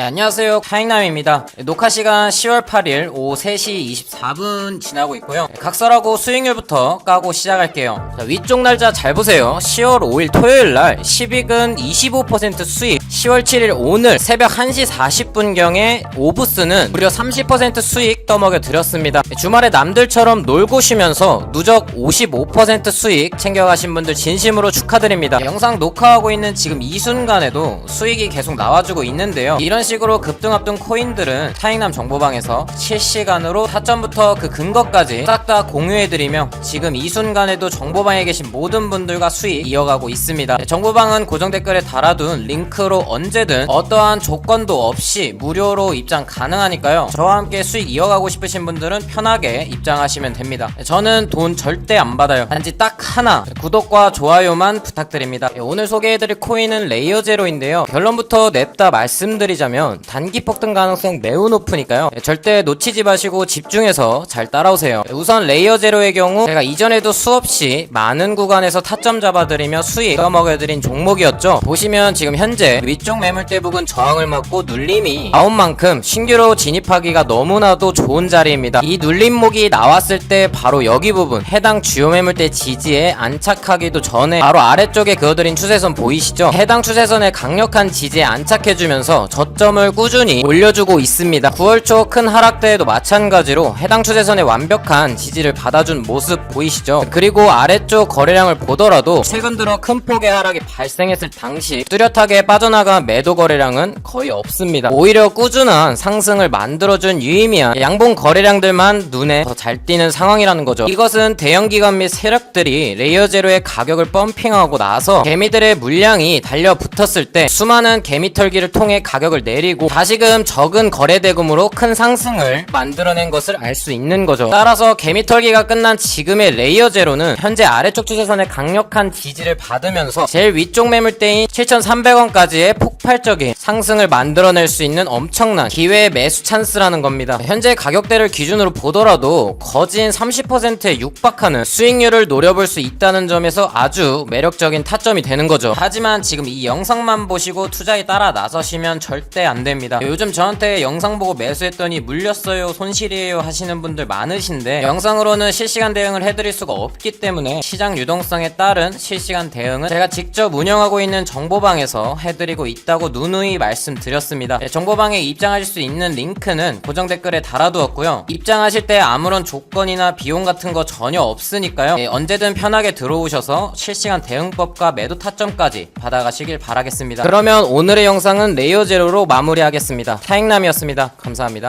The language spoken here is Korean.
네, 안녕하세요. 타익남입니다. 녹화 시간 10월 8일 오후 3시 24분 지나고 있고요. 각설하고 수익률부터 까고 시작할게요. 자, 위쪽 날짜 잘 보세요. 10월 5일 토요일 날 10익은 25% 수익, 10월 7일 오늘 새벽 1시 40분경에 오브스는 무려 30% 수익 떠먹여 드렸습니다. 주말에 남들처럼 놀고 쉬면서 누적 55% 수익 챙겨가신 분들 진심으로 축하드립니다. 영상 녹화하고 있는 지금 이 순간에도 수익이 계속 나와주고 있는데요. 이런 식으로 급등업등 코인들은 타익남 정보방에서 실시간으로 타점부터 그 근거까지 싹 다 공유해드리며 지금 이 순간에도 정보방에 계신 모든 분들과 수익 이어가고 있습니다. 네, 정보방은 고정 댓글에 달아둔 링크로 언제든 어떠한 조건도 없이 무료로 입장 가능하니까요. 저와 함께 수익 이어가고 싶으신 분들은 편하게 입장하시면 됩니다. 네, 저는 돈 절대 안 받아요. 단지 딱 하나 구독과 좋아요만 부탁드립니다. 네, 오늘 소개해드릴 코인은 레이어 제로인데요. 결론부터 냅다 말씀드리자면 단기 폭등 가능성 매우 높으니까요. 네, 절대 놓치지 마시고 집중해서 잘 따라오세요. 네, 우선 레이어 제로의 경우 제가 이전에도 수없이 많은 구간에서 타점 잡아드리며 수익 떠먹여드린 종목이었죠. 보시면 지금 현재 위쪽 매물대 부근 저항을 맞고 눌림이 나온 만큼 신규로 진입하기가 너무나도 좋은 자리입니다. 이 눌림목이 나왔을 때 바로 여기 부분 해당 주요 매물대 지지에 안착하기도 전에 바로 아래쪽에 그어드린 추세선 보이시죠? 해당 추세선의 강력한 지지에 안착해주면서 저점 을 꾸준히 올려주고 있습니다. 9월 초 큰 하락 때에도 마찬가지로 해당 추세선의 완벽한 지지를 받아준 모습 보이시죠? 그리고 아래쪽 거래량을 보더라도 최근 들어 큰 폭의 하락이 발생했을 당시 뚜렷하게 빠져나간 매도 거래량은 거의 없습니다. 오히려 꾸준한 상승을 만들어준 유의미한 양봉 거래량들만 눈에 더 잘 띄는 상황이라는 거죠. 이것은 대형 기관 및 세력들이 레이어 제로의 가격을 펌핑하고 나서 개미들의 물량이 달려붙었을 때 수많은 개미 털기를 통해 가격을 내 리고 다시금 적은 거래 대금으로 큰 상승을 만들어낸 것을 알 수 있는 거죠. 따라서 개미 털기가 끝난 지금의 레이어 제로는 현재 아래쪽 추세선의 강력한 지지를 받으면서 제일 위쪽 매물대인 7,300원까지의 폭발적인 상승을 만들어낼 수 있는 엄청난 기회의 매수 찬스라는 겁니다. 현재 가격대를 기준으로 보더라도 거진 30%에 육박하는 수익률을 노려볼 수 있다는 점에서 아주 매력적인 타점이 되는 거죠. 하지만 지금 이 영상만 보시고 투자에 따라 나서시면 절대 안 됩니다. 요즘 저한테 영상 보고 매수했더니 물렸어요, 손실이에요 하시는 분들 많으신데 영상으로는 실시간 대응을 해드릴 수가 없기 때문에 시장 유동성에 따른 실시간 대응은 제가 직접 운영하고 있는 정보방에서 해드리고 있다고 누누이 말씀드렸습니다. 네, 정보방에 입장하실 수 있는 링크는 고정 댓글에 달아두었고요. 입장하실 때 아무런 조건이나 비용 같은 거 전혀 없으니까요. 네, 언제든 편하게 들어오셔서 실시간 대응법과 매도 타점까지 받아가시길 바라겠습니다. 그러면 오늘의 영상은 레이어 제로로 마무리하겠습니다. 타익남이었습니다. 감사합니다.